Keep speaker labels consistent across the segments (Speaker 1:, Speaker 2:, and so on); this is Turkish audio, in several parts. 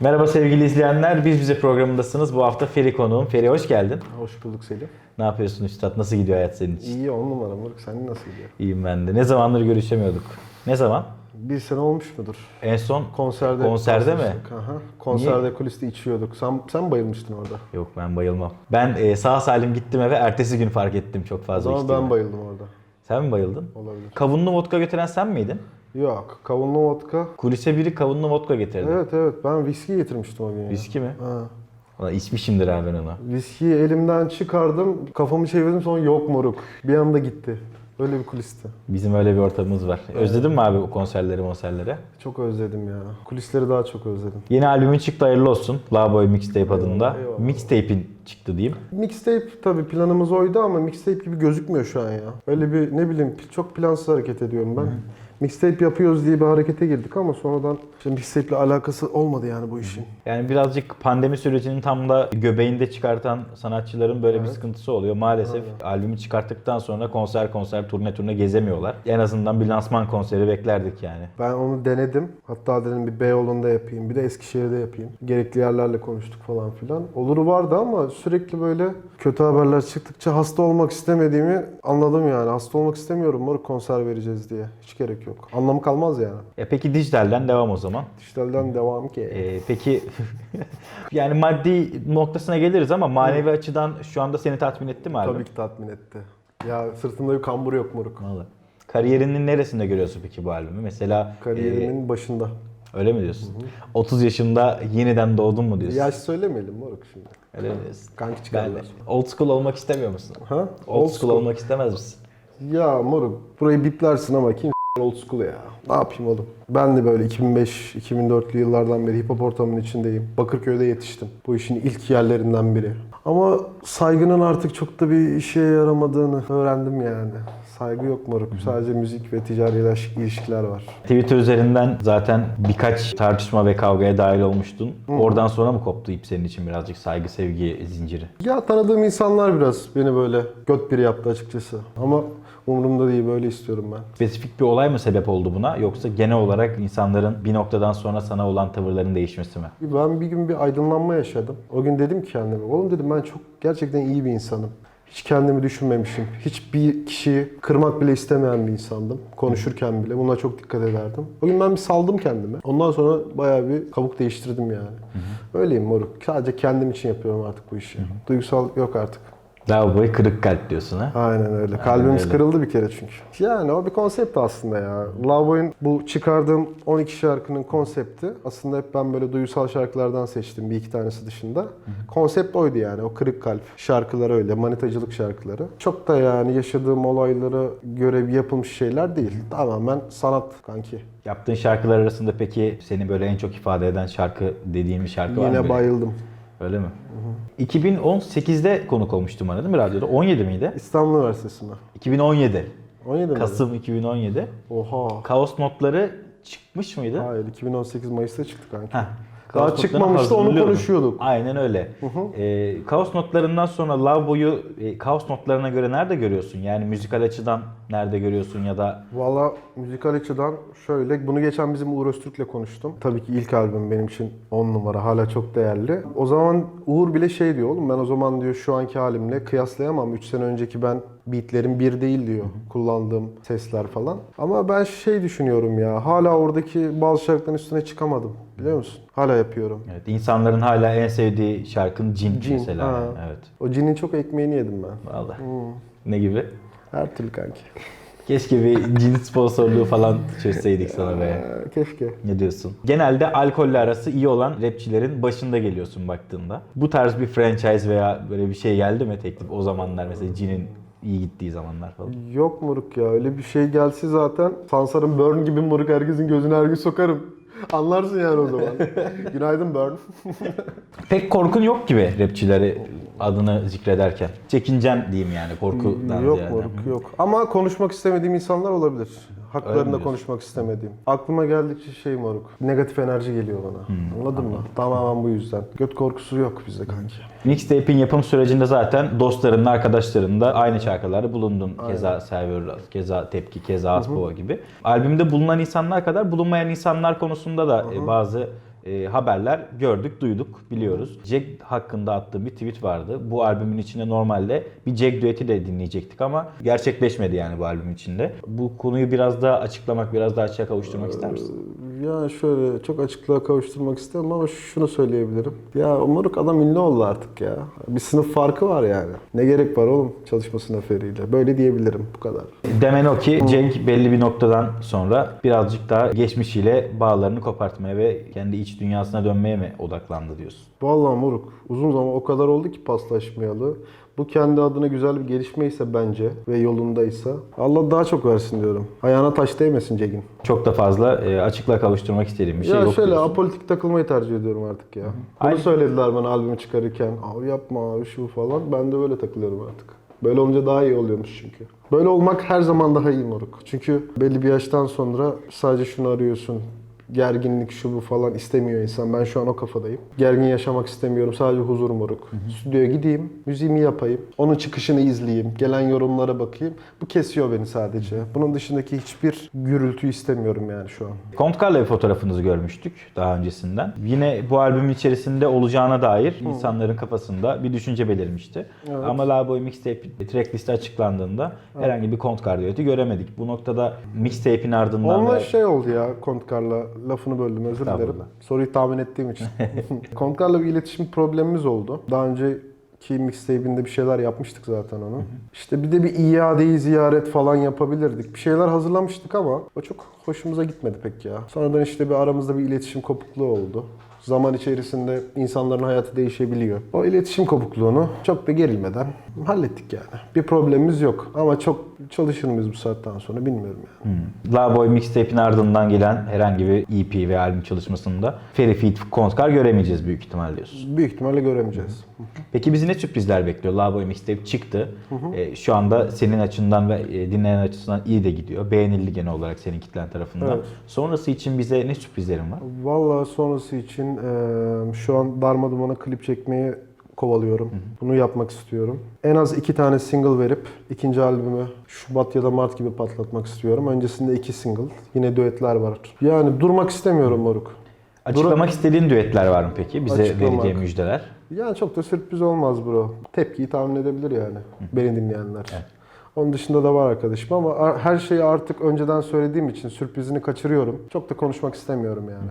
Speaker 1: Merhaba sevgili izleyenler. Biz bize programındasınız. Bu hafta Feri konuğum. Feri hoş geldin.
Speaker 2: Hoş bulduk Selim.
Speaker 1: Ne yapıyorsun Üstad? Nasıl gidiyor hayat senin için?
Speaker 2: İyi on numara moruk. Senin nasıl gidiyor?
Speaker 1: İyiyim ben de. Ne zamandır görüşemiyorduk? Ne zaman?
Speaker 2: Bir sene olmuş mudur?
Speaker 1: En son
Speaker 2: Konserde.
Speaker 1: Konserde mi?
Speaker 2: Aha. Konserde kuliste içiyorduk. Sen, sen bayılmıştın orada.
Speaker 1: Yok ben bayılmam. Ben e, sağ salim gittim eve. Ertesi gün fark ettim çok fazla içtiğimi.
Speaker 2: ben bayıldım orada.
Speaker 1: Sen mi bayıldın?
Speaker 2: Olabilir.
Speaker 1: Kavunlu vodka götüren sen miydin?
Speaker 2: Yok. Kavunlu vodka.
Speaker 1: Kulise biri kavunlu vodka getirdi.
Speaker 2: Evet evet. Ben viski getirmiştim o gün ya.
Speaker 1: Viski mi?
Speaker 2: Ha.
Speaker 1: Ulan içmişimdir ha ben onu.
Speaker 2: Viskiyi elimden çıkardım. Kafamı çevirdim sonra yok moruk. Bir anda gitti. Öyle bir kulisti.
Speaker 1: Bizim öyle bir ortamımız var. Özledin mi abi o konserleri konserleri?
Speaker 2: Çok özledim ya. Kulisleri daha çok özledim.
Speaker 1: Yeni albümün çıktı hayırlı olsun. Lawboy Mixtape adında.
Speaker 2: eyvallah.
Speaker 1: Mixtape'in çıktı diyeyim.
Speaker 2: Mixtape tabii planımız oydu ama mixtape gibi gözükmüyor şu an ya. Öyle bir ne bileyim çok plansız hareket ediyorum ben. Mixtape yapıyoruz diye bir harekete girdik ama sonradan işte mixtape'le alakası olmadı yani bu işin.
Speaker 1: Yani birazcık pandemi sürecinin tam da göbeğinde çıkartan sanatçıların böyle bir
Speaker 2: Evet.
Speaker 1: sıkıntısı oluyor. Maalesef albümü çıkarttıktan sonra konser konser turne turne gezemiyorlar. En azından bir lansman konseri beklerdik yani.
Speaker 2: Ben onu denedim. Hatta dedim bir Beyoğlu'nda yapayım, bir de Eskişehir'de yapayım. Gerekli yerlerle konuştuk falan filan. Oluru vardı ama sürekli böyle kötü haberler çıktıkça hasta olmak istemediğimi anladım yani. Hasta olmak istemiyorum moruk konser vereceğiz diye. Hiç gerek yok. Anlamı kalmaz yani.
Speaker 1: E peki dijitalden devam o zaman.
Speaker 2: Dijitalden devam ki.
Speaker 1: E, peki yani maddi noktasına geliriz ama manevi açıdan şu anda seni tatmin etti mi albüm?
Speaker 2: Tabii ki tatmin etti. Ya sırtımda bir kambur yok moruk.
Speaker 1: Vallahi. Kariyerinin neresinde görüyorsun peki bu albümü? Mesela
Speaker 2: Kariyerimin başında.
Speaker 1: e, öyle mi diyorsun? 30 yaşında yeniden doğdun mu diyorsun?
Speaker 2: Yaş söylemeyelim moruk şimdi.
Speaker 1: Öyle mi diyorsun?
Speaker 2: Kanki
Speaker 1: Ben
Speaker 2: çıkarlar.
Speaker 1: old school olmak istemiyor musun?
Speaker 2: Ha?
Speaker 1: Old, school, olmak istemez misin?
Speaker 2: Ya moruk burayı biplersin ama kim old school ya. Ne yapayım oğlum? Ben de böyle 2005-2004'lü yıllardan beri hip hop ortamının içindeyim. Bakırköy'de yetiştim. Bu işin ilk yerlerinden biri. Ama saygının artık çok da bir işe yaramadığını öğrendim yani. Saygı yok moruk. Sadece müzik ve ticari ilişkiler var.
Speaker 1: Twitter üzerinden zaten birkaç tartışma ve kavgaya dahil olmuştun. Oradan sonra mı koptu ip senin için birazcık saygı sevgi zinciri?
Speaker 2: Ya tanıdığım insanlar biraz beni böyle göt biri yaptı açıkçası. Ama umurumda değil böyle istiyorum ben.
Speaker 1: Spesifik bir olay mı sebep oldu buna yoksa genel olarak insanların bir noktadan sonra sana olan tavırların değişmesi mi?
Speaker 2: Ben bir gün bir aydınlanma yaşadım. O gün dedim ki kendime, oğlum dedim ben çok gerçekten iyi bir insanım. Hiç kendimi düşünmemişim. Hiçbir kişiyi kırmak bile istemeyen bir insandım. Konuşurken bile buna çok dikkat ederdim. O gün ben bir saldım kendimi. Ondan sonra bayağı bir kabuk değiştirdim yani. Öyleyim moruk. Sadece kendim için yapıyorum artık bu işi. Duygusal yok artık.
Speaker 1: Lavaboy kırık kalp diyorsun ha?
Speaker 2: Aynen öyle. Kalbimiz
Speaker 1: öyle.
Speaker 2: kırıldı bir kere çünkü. Yani o bir konsept aslında ya. Lavoy'un bu çıkardığım 12 şarkının konsepti aslında hep ben böyle duygusal şarkılardan seçtim bir iki tanesi dışında. Konsept oydu yani o kırık kalp şarkıları öyle manitacılık şarkıları. Çok da yani yaşadığım olaylara göre yapılmış şeyler değil. Tamamen sanat kanki.
Speaker 1: Yaptığın şarkılar arasında peki seni böyle en çok ifade eden şarkı dediğin bir şarkı var mı?
Speaker 2: Yine
Speaker 1: böyle? Öyle mi? 2018'de konuk olmuştum bana değil mi radyoda? 17 miydi?
Speaker 2: İstanbul Üniversitesi'nde.
Speaker 1: 2017.
Speaker 2: 17 mi?
Speaker 1: Kasım 2017.
Speaker 2: Oha.
Speaker 1: Kaos notları çıkmış mıydı?
Speaker 2: Hayır 2018 Mayıs'ta çıktı kanki.
Speaker 1: Heh.
Speaker 2: Daha
Speaker 1: Kaos
Speaker 2: çıkmamıştı,
Speaker 1: notlarını
Speaker 2: onu konuşuyorduk.
Speaker 1: Aynen öyle. Ee, kaos notlarından sonra Lavaboy'u e, kaos notlarına göre nerede görüyorsun? Yani müzikal açıdan nerede görüyorsun ya da
Speaker 2: Valla müzikal açıdan şöyle, bunu geçen bizim Uğur Öztürk'le konuştum. Tabii ki ilk albüm benim için 10 numara, hala çok değerli. O zaman Uğur bile şey diyor oğlum ben o zaman diyor şu anki halimle kıyaslayamam. 3 sene önceki ben beatlerim bir değil diyor. Kullandığım sesler falan. Ama ben şey düşünüyorum ya, hala oradaki bazı şarkıların üstüne çıkamadım. Biliyor musun? Hala yapıyorum.
Speaker 1: evet, insanların hala en sevdiği şarkın Cin,
Speaker 2: Cin,
Speaker 1: mesela.
Speaker 2: ha.
Speaker 1: Evet.
Speaker 2: O cinin çok ekmeğini yedim ben.
Speaker 1: Vallahi. Ne gibi?
Speaker 2: Her türlü kanki.
Speaker 1: Keşke bir cin sponsorluğu falan çözseydik sana be.
Speaker 2: Keşke.
Speaker 1: Ne diyorsun? Genelde alkolle arası iyi olan rapçilerin başında geliyorsun baktığında. Bu tarz bir franchise veya böyle bir şey geldi mi teklif o zamanlar mesela Cin'in iyi gittiği zamanlar falan.
Speaker 2: Yok moruk ya öyle bir şey gelse zaten Sansar'ın Burn gibi moruk herkesin gözüne her gün sokarım. Anlarsın yani o zaman. Günaydın Burn.
Speaker 1: Pek korkun yok gibi rapçileri adını zikrederken. Çekincen diyeyim yani korkudan
Speaker 2: yok
Speaker 1: ziyade.
Speaker 2: moruk yok. Ama konuşmak istemediğim insanlar olabilir. Haklarında konuşmak istemediğim. Aklıma geldikçe şey moruk. Negatif enerji geliyor bana.
Speaker 1: Hmm,
Speaker 2: Anladın mı? Tamamen bu yüzden. Göt korkusu yok bizde kanki.
Speaker 1: Mixtape'in yapım sürecinde zaten dostlarınla, arkadaşlarınla aynı şarkılarda bulundun. Keza Server, keza Tepki, keza Aspova gibi. Albümde bulunan insanlar kadar bulunmayan insanlar konusunda da e, bazı e, haberler gördük, duyduk, biliyoruz. Jack hakkında attığım bir tweet vardı. Bu albümün içinde normalde bir Jack düeti de dinleyecektik ama gerçekleşmedi yani bu albüm içinde. Bu konuyu biraz daha açıklamak, biraz daha açığa kavuşturmak ister misin?
Speaker 2: Ya şöyle çok açıklığa kavuşturmak istemem ama şunu söyleyebilirim. Ya Moruk adam ünlü oldu artık ya. Bir sınıf farkı var yani. Ne gerek var oğlum çalışmasına Feri'yle. Böyle diyebilirim bu kadar.
Speaker 1: Demen o ki Cenk belli bir noktadan sonra birazcık daha geçmişiyle bağlarını kopartmaya ve kendi iç dünyasına dönmeye mi odaklandı diyorsun?
Speaker 2: Vallahi Moruk uzun zaman o kadar oldu ki paslaşmayalı. Bu kendi adına güzel bir gelişme ise bence ve yolundaysa Allah daha çok versin diyorum. Ayağına taş değmesin Cegin.
Speaker 1: Çok da fazla e, açıklığa kavuşturmak istediğim bir şey
Speaker 2: ya
Speaker 1: yok
Speaker 2: şöyle
Speaker 1: diyorsun.
Speaker 2: apolitik takılmayı tercih ediyorum artık ya. Bunu
Speaker 1: Aynı-
Speaker 2: söylediler bana albümü çıkarırken. Abi yapma abi şu falan. Ben de böyle takılıyorum artık. Böyle olunca daha iyi oluyormuş çünkü. Böyle olmak her zaman daha iyi moruk. Çünkü belli bir yaştan sonra sadece şunu arıyorsun. Gerginlik şu bu falan istemiyor insan. Ben şu an o kafadayım. Gergin yaşamak istemiyorum. Sadece huzur moruk. Stüdyoya gideyim, müziğimi yapayım. Onun çıkışını izleyeyim. Gelen yorumlara bakayım. Bu kesiyor beni sadece. Bunun dışındaki hiçbir gürültü istemiyorum yani şu an.
Speaker 1: Kontkar'la bir fotoğrafınızı görmüştük daha öncesinden. Yine bu albümün içerisinde olacağına dair insanların kafasında bir düşünce belirmişti.
Speaker 2: Evet.
Speaker 1: Ama La Boy Mixtape tracklisti açıklandığında herhangi bir Kontkar düeti göremedik. Bu noktada mixtape'in ardından
Speaker 2: Onunla
Speaker 1: ve-
Speaker 2: şey oldu ya Kontkar'la lafını böldüm özür dilerim. Soruyu tahmin ettiğim için. Kontkar'la bir iletişim problemimiz oldu. Daha önceki mixtape'inde bir şeyler yapmıştık zaten onu. İşte bir de bir iadeyi ziyaret falan yapabilirdik. Bir şeyler hazırlamıştık ama o çok hoşumuza gitmedi pek ya. Sonradan işte bir aramızda bir iletişim kopukluğu oldu. Zaman içerisinde insanların hayatı değişebiliyor. O iletişim kopukluğunu çok da gerilmeden hallettik yani. Bir problemimiz yok ama çok çalışır mıyız bu saatten sonra bilmiyorum yani.
Speaker 1: Hmm. La Boy Mixtape'in ardından gelen herhangi bir EP ve albüm çalışmasında Ferry Feat Kontkar göremeyeceğiz büyük ihtimal diyorsun.
Speaker 2: Büyük ihtimalle göremeyeceğiz.
Speaker 1: Peki bizi ne sürprizler bekliyor? La Boy Mixtape çıktı. E, şu anda senin açından ve e, dinleyen açısından iyi de gidiyor. Beğenildi genel olarak senin kitlen tarafından.
Speaker 2: Evet.
Speaker 1: Sonrası için bize ne sürprizlerin var?
Speaker 2: Vallahi sonrası için eee, şu an darma dumana klip çekmeyi kovalıyorum. Bunu yapmak istiyorum. En az iki tane single verip ikinci albümü Şubat ya da Mart gibi patlatmak istiyorum. Öncesinde iki single. Yine düetler var. Yani durmak istemiyorum moruk.
Speaker 1: Açıklamak istediğin düetler var mı peki? Bize
Speaker 2: Açıklamak.
Speaker 1: vereceğin müjdeler.
Speaker 2: Yani çok da sürpriz olmaz bro. Tepkiyi tahmin edebilir yani. Beni dinleyenler. Onun dışında da var arkadaşım ama her şeyi artık önceden söylediğim için sürprizini kaçırıyorum. Çok da konuşmak istemiyorum yani.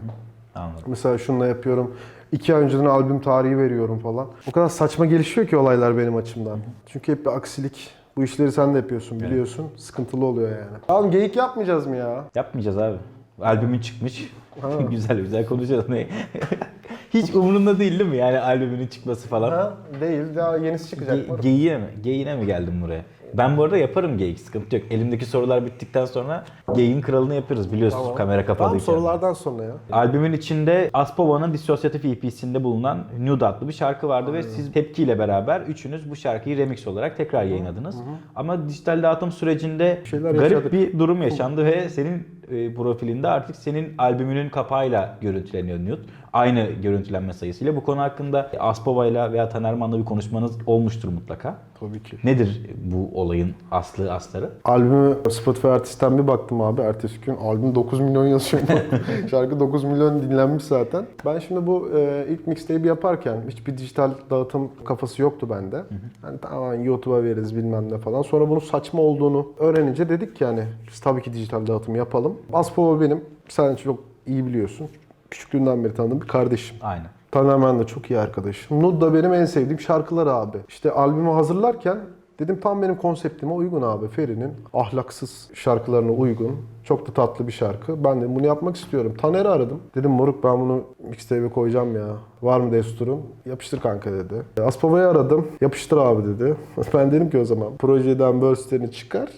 Speaker 1: Anladım.
Speaker 2: Mesela şununla yapıyorum. İki ay önceden albüm tarihi veriyorum falan. O kadar saçma gelişiyor ki olaylar benim açımdan. Çünkü hep bir aksilik. Bu işleri sen de yapıyorsun biliyorsun. Sıkıntılı oluyor yani. Tamam geyik yapmayacağız mı ya?
Speaker 1: Yapmayacağız abi. Albümün çıkmış. güzel güzel konuşacağız. Hiç umurunda değil değil mi yani albümünün çıkması falan?
Speaker 2: Ha? Değil. Daha yenisi çıkacak.
Speaker 1: Ge- geyiğe mi? Geyiğine mi geldim buraya? Ben bu arada yaparım geyik sıkıntı yok. Elimdeki sorular bittikten sonra geyiğin kralını yapıyoruz biliyorsunuz
Speaker 2: Tamam.
Speaker 1: kamera
Speaker 2: Tamam
Speaker 1: kapalıyken.
Speaker 2: sorulardan sonra ya.
Speaker 1: Albümün içinde Aspova'nın Dissociative EP'sinde bulunan Nude adlı bir şarkı vardı ve siz Tepki ile beraber üçünüz bu şarkıyı remix olarak tekrar yayınladınız. Ama dijital dağıtım sürecinde
Speaker 2: Şeyler
Speaker 1: garip
Speaker 2: yaşadık.
Speaker 1: bir durum yaşandı ve senin e, profilinde artık senin albümünün kapağıyla görüntüleniyor Nude. Aynı görüntülenme sayısıyla. Bu konu hakkında Aspova'yla veya Tanerman'la bir konuşmanız olmuştur mutlaka.
Speaker 2: Tabii ki.
Speaker 1: Nedir bu olayın aslı astarı?
Speaker 2: Albümü Spotify Artist'ten bir baktım abi. Ertesi gün albüm 9 milyon yazıyor. Şarkı 9 milyon dinlenmiş zaten. Ben şimdi bu e, ilk mixtape'i yaparken hiçbir dijital dağıtım kafası yoktu bende. Hani tamam YouTube'a veririz bilmem ne falan. Sonra bunun saçma olduğunu öğrenince dedik ki hani biz tabii ki dijital dağıtım yapalım. Aspova benim. Sen çok iyi biliyorsun. Küçüklüğünden beri tanıdığım bir kardeşim.
Speaker 1: Aynen.
Speaker 2: Tanerman da çok iyi arkadaşım. Nud da benim en sevdiğim şarkılar abi. İşte albümü hazırlarken dedim tam benim konseptime uygun abi. Feri'nin ahlaksız şarkılarına uygun. Çok da tatlı bir şarkı. Ben de bunu yapmak istiyorum. Taner'i aradım. Dedim moruk ben bunu mixtape'e koyacağım ya. Var mı desturun? Yapıştır kanka dedi. Aspava'yı aradım. Yapıştır abi dedi. Ben dedim ki o zaman projeden burstlerini çıkar.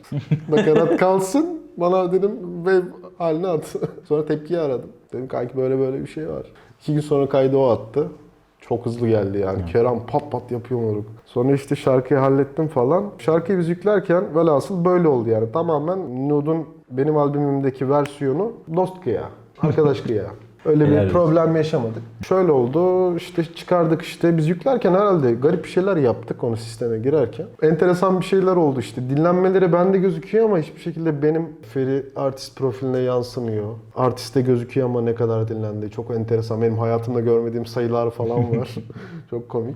Speaker 2: Nakarat kalsın. Bana dedim wave haline at. Sonra tepkiyi aradım. Dedim kanki böyle böyle bir şey var. İki gün sonra kaydı o attı. Çok hızlı geldi yani. Kerem pat pat yapıyor moruk. Sonra işte şarkıyı hallettim falan. Şarkıyı biz yüklerken velhasıl böyle oldu yani. Tamamen Nude'un benim albümümdeki versiyonu dost kıya. Arkadaş kıya. Öyle
Speaker 1: Helal
Speaker 2: bir
Speaker 1: olsun.
Speaker 2: problem yaşamadık. Şöyle oldu işte çıkardık işte biz yüklerken herhalde garip bir şeyler yaptık onu sisteme girerken. Enteresan bir şeyler oldu işte. Dinlenmeleri bende gözüküyor ama hiçbir şekilde benim Feri artist profiline yansımıyor. Artiste gözüküyor ama ne kadar dinlendi. Çok enteresan. Benim hayatımda görmediğim sayılar falan var. Çok komik.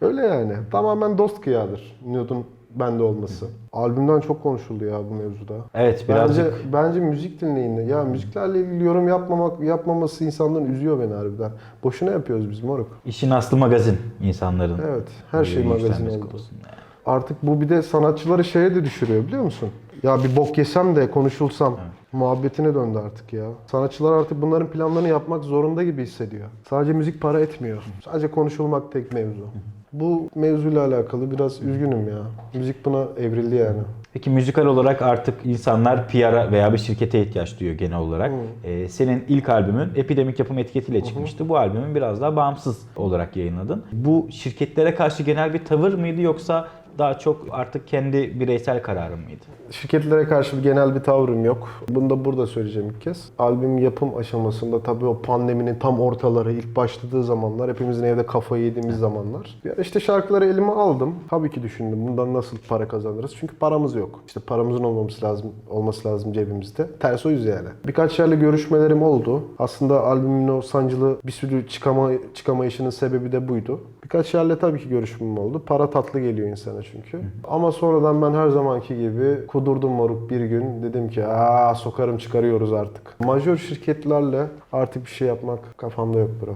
Speaker 2: Öyle yani. Tamamen dost kıyadır. Nude'un bende olması. Albümden çok konuşuldu ya bu mevzuda.
Speaker 1: Evet birazcık
Speaker 2: Bence bence müzik dinleyin de. Ya müziklerle ilgili yorum yapmamak yapmaması insanların üzüyor beni harbiden. Boşuna yapıyoruz biz moruk.
Speaker 1: işin aslı magazin insanların.
Speaker 2: Evet. Her şey magazin oldu.
Speaker 1: konusunda.
Speaker 2: Artık bu bir de sanatçıları şeye de düşürüyor biliyor musun? Ya bir bok yesem de konuşulsam. Muhabbetine döndü artık ya. Sanatçılar artık bunların planlarını yapmak zorunda gibi hissediyor. Sadece müzik para etmiyor. Sadece konuşulmak tek mevzu. Bu mevzuyla alakalı biraz üzgünüm ya. Müzik buna evrildi yani.
Speaker 1: Peki müzikal olarak artık insanlar PR'a veya bir şirkete ihtiyaç duyuyor genel olarak. Ee, senin ilk albümün Epidemik Yapım etiketiyle çıkmıştı. Bu albümün biraz daha bağımsız olarak yayınladın. Bu şirketlere karşı genel bir tavır mıydı yoksa daha çok artık kendi bireysel kararın mıydı?
Speaker 2: Şirketlere karşı bir genel bir tavrım yok. Bunu da burada söyleyeceğim ilk kez. Albüm yapım aşamasında tabii o pandeminin tam ortaları, ilk başladığı zamanlar, hepimizin evde kafayı yediğimiz zamanlar. Ya işte şarkıları elime aldım. Tabii ki düşündüm bundan nasıl para kazanırız. Çünkü paramız yok. İşte paramızın olmaması lazım, olması lazım cebimizde. Ters o yüz yani. Birkaç yerle görüşmelerim oldu. Aslında albümün o sancılı bir sürü çıkama, çıkamayışının sebebi de buydu. Birkaç yerle tabii ki görüşmem oldu. Para tatlı geliyor insana çünkü. Ama sonradan ben her zamanki gibi kudurdum moruk bir gün. Dedim ki aa sokarım çıkarıyoruz artık. Majör şirketlerle artık bir şey yapmak kafamda yok bro.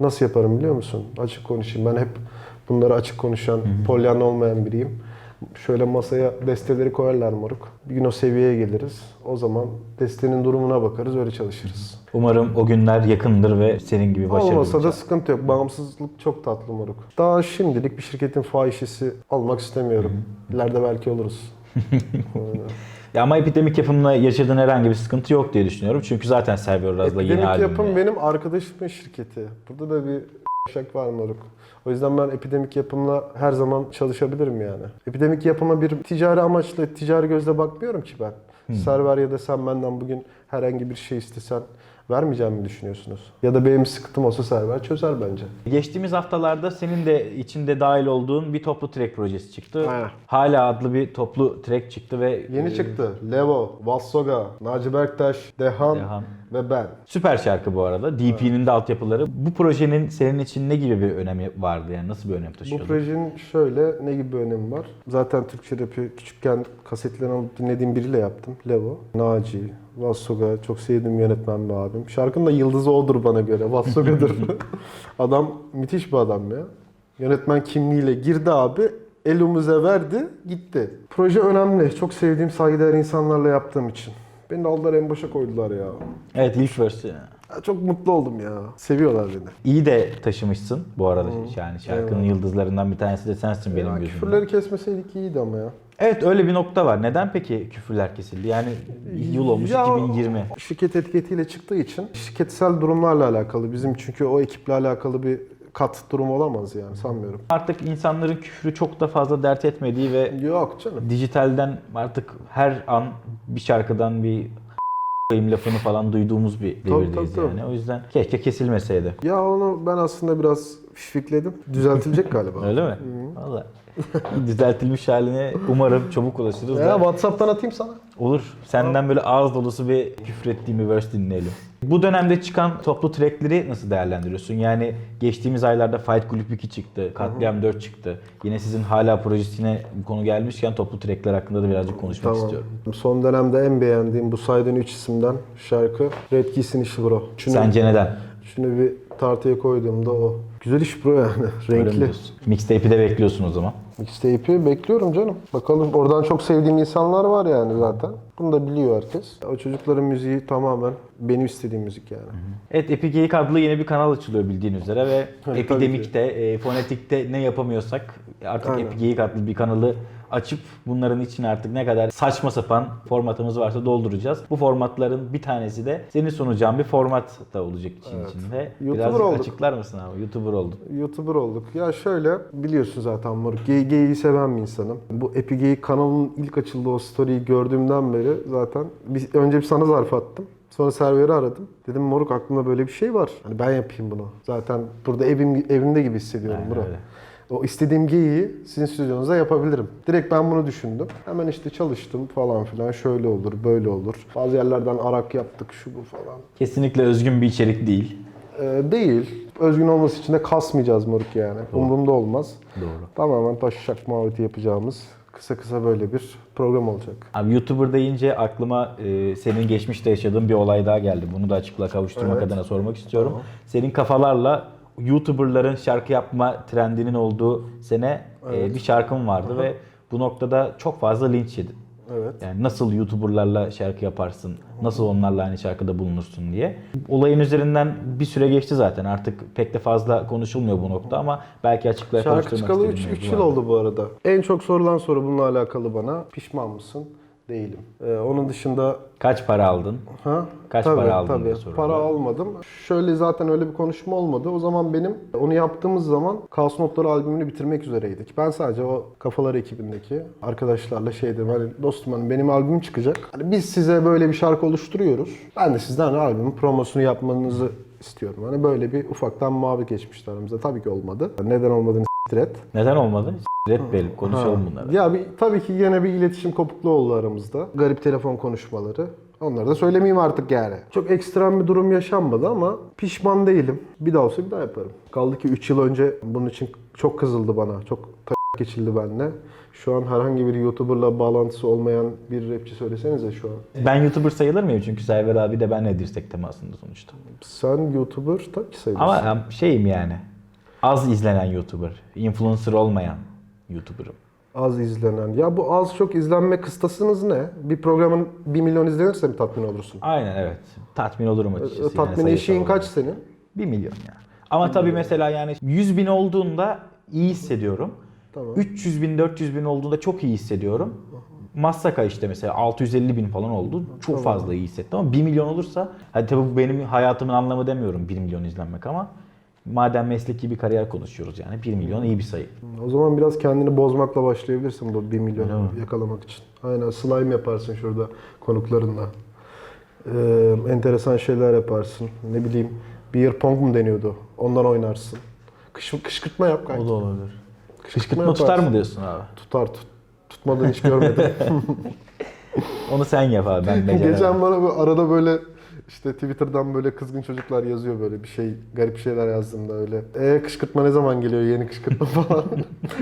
Speaker 2: Nasıl yaparım biliyor musun? Açık konuşayım. Ben hep bunları açık konuşan, polyan olmayan biriyim. Şöyle masaya desteleri koyarlar moruk. Bir gün o seviyeye geliriz. O zaman destenin durumuna bakarız, öyle çalışırız.
Speaker 1: Umarım o günler yakındır ve senin gibi başarılı
Speaker 2: Olmasa da
Speaker 1: olacak.
Speaker 2: sıkıntı yok. Bağımsızlık çok tatlı moruk. Daha şimdilik bir şirketin fahişesi olmak istemiyorum. İleride belki oluruz. Aynen.
Speaker 1: Ya ama epidemik yapımla yaşadığın herhangi bir sıkıntı yok diye düşünüyorum. Çünkü zaten Server Raz'la yeni
Speaker 2: Epidemik
Speaker 1: albüm.
Speaker 2: yapım benim arkadaşımın şirketi. Burada da bir şak var moruk. O yüzden ben epidemik yapımla her zaman çalışabilirim yani. Epidemik yapıma bir ticari amaçla, ticari gözle bakmıyorum ki ben. Server ya da sen benden bugün herhangi bir şey istesen vermeyeceğimi mi düşünüyorsunuz? Ya da benim sıkıntım olsa Server çözer bence.
Speaker 1: Geçtiğimiz haftalarda senin de içinde dahil olduğun bir toplu track projesi çıktı.
Speaker 2: Aynen.
Speaker 1: Hala adlı bir toplu track çıktı ve
Speaker 2: Yeni
Speaker 1: e,
Speaker 2: çıktı. Levo, Vassoga, Naci Berktaş, Dehan,
Speaker 1: Dehan.
Speaker 2: Ve ben.
Speaker 1: Süper şarkı bu arada. DP'nin de altyapıları. Bu projenin senin için ne gibi bir önemi vardı yani nasıl bir önem
Speaker 2: Bu
Speaker 1: taşıyordu?
Speaker 2: projenin şöyle ne gibi bir önemi var? Zaten Türkçe rap'i küçükken kasetlerini alıp dinlediğim biriyle yaptım. Levo, Naci, Vassoga çok sevdiğim yönetmen bir abim. Şarkının da yıldızı odur bana göre. Vassoga'dır. adam müthiş bir adam ya. Yönetmen kimliğiyle girdi abi. Elimize verdi, gitti. Proje önemli. Çok sevdiğim, saygıdeğer insanlarla yaptığım için. Beni de aldılar en başa koydular ya.
Speaker 1: Evet ilk verse. yani.
Speaker 2: Ya Çok mutlu oldum ya. Seviyorlar beni.
Speaker 1: İyi de taşımışsın bu arada yani şarkının
Speaker 2: Eyvallah.
Speaker 1: yıldızlarından bir tanesi de sensin benim
Speaker 2: Ya,
Speaker 1: gözümde.
Speaker 2: küfürleri kesmeseydik iyiydi ama ya.
Speaker 1: Evet öyle bir nokta var. Neden peki küfürler kesildi? Yani yıl olmuş
Speaker 2: Ya,
Speaker 1: 2020.
Speaker 2: Şirket etiketiyle çıktığı için şirketsel durumlarla alakalı bizim çünkü o ekiple alakalı bir kat durum olamaz yani sanmıyorum.
Speaker 1: Artık insanların küfrü çok da fazla dert etmediği ve
Speaker 2: Yok canım.
Speaker 1: dijitalden artık her an bir şarkıdan bir koyayım lafını falan duyduğumuz bir
Speaker 2: Tabii,
Speaker 1: devirdeyiz
Speaker 2: tabii,
Speaker 1: yani. O yüzden keşke kesilmeseydi.
Speaker 2: Ya onu ben aslında biraz fiflikledim. Düzeltilecek galiba.
Speaker 1: Öyle mi? Valla. Düzeltilmiş haline umarım çabuk ulaşırız.
Speaker 2: Ya
Speaker 1: da.
Speaker 2: Whatsapp'tan atayım sana.
Speaker 1: Olur. Senden böyle ağız dolusu bir küfrettiğim bir verse dinleyelim. Bu dönemde çıkan toplu trackleri nasıl değerlendiriyorsun? Yani geçtiğimiz aylarda Fight Club 2 çıktı, Katliam 4 çıktı. Yine sizin hala projesine bu konu gelmişken toplu trackler hakkında da birazcık konuşmak
Speaker 2: Tamam.
Speaker 1: istiyorum.
Speaker 2: Son dönemde en beğendiğim bu saydığın 3 isimden şarkı Red Keys'in işi bro. Şunu,
Speaker 1: Sence neden?
Speaker 2: Şunu bir tartıya koyduğumda o. Güzel iş bro yani. Renkli.
Speaker 1: Mixtape'i de bekliyorsun o zaman.
Speaker 2: Mixtape'i bekliyorum canım. Bakalım oradan çok sevdiğim insanlar var yani zaten. Bunu da biliyor herkes. O çocukların müziği tamamen benim istediğim müzik yani.
Speaker 1: Evet Epigeyik adlı yeni bir kanal açılıyor bildiğin üzere ve
Speaker 2: tabii
Speaker 1: Epidemik'te, e, Fonetik'te ne yapamıyorsak artık
Speaker 2: Aynen.
Speaker 1: Epigeyik adlı bir kanalı açıp bunların içine artık ne kadar saçma sapan formatımız varsa dolduracağız. Bu formatların bir tanesi de senin sunacağın bir format da olacak için içinde.
Speaker 2: YouTuber olduk.
Speaker 1: açıklar mısın abi? YouTuber oldun.
Speaker 2: YouTuber olduk. Ya şöyle biliyorsun zaten moruk. Gay, gay'i seven bir insanım. Bu Epigay kanalının ilk açıldığı o story'yi gördüğümden beri zaten bir, önce bir sana zarf attım. Sonra serveri aradım. Dedim moruk aklımda böyle bir şey var. Hani ben yapayım bunu. Zaten burada evim evimde gibi hissediyorum
Speaker 1: Aynen
Speaker 2: bro.
Speaker 1: öyle.
Speaker 2: O istediğim geyiği sizin stüdyonuzda yapabilirim. Direkt ben bunu düşündüm. Hemen işte çalıştım falan filan. Şöyle olur, böyle olur. Bazı yerlerden arak yaptık, şu bu falan.
Speaker 1: Kesinlikle özgün bir içerik değil.
Speaker 2: Ee, değil. Özgün olması için de kasmayacağız moruk yani. Umurumda olmaz.
Speaker 1: Doğru.
Speaker 2: Tamamen taş şak muhabbeti yapacağımız kısa kısa böyle bir program olacak.
Speaker 1: Abi YouTuber deyince aklıma e, senin geçmişte yaşadığın bir olay daha geldi. Bunu da açıklığa kavuşturmak
Speaker 2: Evet.
Speaker 1: adına sormak istiyorum. Senin kafalarla YouTuber'ların şarkı yapma trendinin olduğu sene e, bir şarkın vardı ve bu noktada çok fazla linç yedin.
Speaker 2: Evet.
Speaker 1: Yani nasıl YouTuber'larla şarkı yaparsın, nasıl onlarla aynı şarkıda bulunursun diye. Olayın üzerinden bir süre geçti zaten. Artık pek de fazla konuşulmuyor bu nokta ama belki açıklığa
Speaker 2: Şarkı çıkalı
Speaker 1: istediğim
Speaker 2: 3
Speaker 1: mevzu
Speaker 2: yıl oldu bu arada. En çok sorulan soru bununla alakalı bana. Pişman mısın? Değilim. Ee, onun dışında
Speaker 1: Kaç para aldın?
Speaker 2: Ha?
Speaker 1: Kaç para aldın diye soruyorlar.
Speaker 2: Para almadım. Şöyle zaten öyle bir konuşma olmadı. O zaman benim onu yaptığımız zaman Kaos Notları albümünü bitirmek üzereydik. Ben sadece o Kafalar ekibindeki arkadaşlarla şey dedim hani dostum hani benim albümüm çıkacak. Hani biz size böyle bir şarkı oluşturuyoruz. Ben de sizden hani albümün promosunu yapmanızı istiyorum. Hani böyle bir ufaktan muhabbet geçmişti aramızda. Tabii ki olmadı. Neden olmadığını s**tir et.
Speaker 1: Neden olmadı? Red Bell konuşalım
Speaker 2: Ha.
Speaker 1: bunları.
Speaker 2: Ya bir, tabii ki yine bir iletişim kopukluğu oldu aramızda. Garip telefon konuşmaları. Onları da söylemeyeyim artık yani. Çok ekstrem bir durum yaşanmadı ama pişman değilim. Bir daha olsa bir daha yaparım. Kaldı ki 3 yıl önce bunun için çok kızıldı bana. Çok geçildi benimle. Şu an herhangi bir YouTuber'la bağlantısı olmayan bir rapçi söylesenize şu an.
Speaker 1: Ben YouTuber sayılır mıyım? Çünkü Server abi de benle dirsek temasında sonuçta.
Speaker 2: Sen YouTuber tabii ki sayılırsın.
Speaker 1: Ama şeyim yani. Az izlenen YouTuber. Influencer olmayan YouTuber'ım.
Speaker 2: Az izlenen. Ya bu az çok izlenme kıstasınız ne? Bir programın 1 milyon izlenirse mi tatmin olursun?
Speaker 1: Aynen evet. Tatmin olurum açıkçası. yani
Speaker 2: tatmin
Speaker 1: sayısal
Speaker 2: eşiğin kaç senin?
Speaker 1: 1 milyon ya. Ama tabii mesela yani 100 bin olduğunda iyi hissediyorum.
Speaker 2: Tamam.
Speaker 1: 300 bin, 400 bin olduğunda çok iyi hissediyorum. Massaka işte mesela 650 bin falan oldu. Çok fazla iyi hissettim ama 1 milyon olursa hadi tabii bu benim hayatımın anlamı demiyorum 1 milyon izlenmek ama madem mesleki bir kariyer konuşuyoruz yani 1 milyon iyi bir sayı.
Speaker 2: O zaman biraz kendini bozmakla başlayabilirsin bu 1 milyonu yakalamak için. Aynen slime yaparsın şurada konuklarınla. Ee, enteresan şeyler yaparsın. Ne bileyim beer pong mu deniyordu? Ondan oynarsın. Kış, kışkırtma yap kanka.
Speaker 1: O da olabilir.
Speaker 2: Kışkırtma
Speaker 1: Kışkırtma tutar mı diyorsun abi?
Speaker 2: Tutar tut. Tutmadığını hiç görmedim.
Speaker 1: Onu sen yap abi ben beceremem.
Speaker 2: Geçen bana arada böyle işte Twitter'dan böyle kızgın çocuklar yazıyor böyle bir şey garip şeyler yazdığımda öyle. E kışkırtma ne zaman geliyor yeni kışkırtma falan.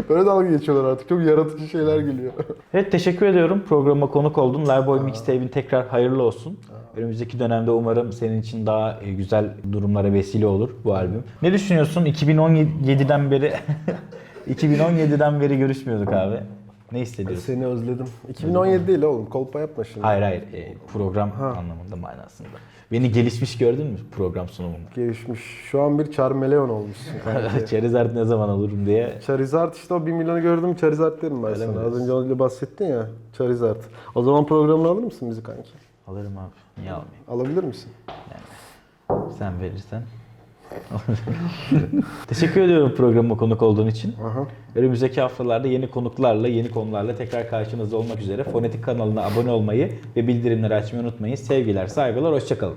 Speaker 2: böyle dalga geçiyorlar artık. Çok yaratıcı şeyler geliyor.
Speaker 1: Evet teşekkür ediyorum. Programa konuk oldun. Liveboy Mixtape'in tekrar hayırlı olsun. Önümüzdeki dönemde umarım senin için daha e, güzel durumlara vesile olur bu albüm. Ne düşünüyorsun? 2017'den beri 2017'den beri görüşmüyorduk abi. Ne hissediyorsun?
Speaker 2: Seni özledim. 2017 değil oğlum. Kolpa yapma şimdi.
Speaker 1: Hayır hayır e, program anlamında manasında. Beni gelişmiş gördün mü program sunumunda?
Speaker 2: Gelişmiş. Şu an bir Charmeleon olmuşsun.
Speaker 1: Charizard ne zaman olurum diye.
Speaker 2: Charizard işte o 1 milyonu gördüm Charizard dedim ben
Speaker 1: Öyle mi
Speaker 2: sana. Az
Speaker 1: diyorsun?
Speaker 2: önce öyle bahsettin ya. Charizard. O zaman programını alır mısın bizi kanki?
Speaker 1: Alırım abi. Niye almayayım?
Speaker 2: Alabilir misin?
Speaker 1: Sen verirsen. Teşekkür ediyorum programa konuk olduğun için.
Speaker 2: Aha.
Speaker 1: Önümüzdeki haftalarda yeni konuklarla, yeni konularla tekrar karşınızda olmak üzere. Fonetik kanalına abone olmayı ve bildirimleri açmayı unutmayın. Sevgiler, saygılar, hoşçakalın.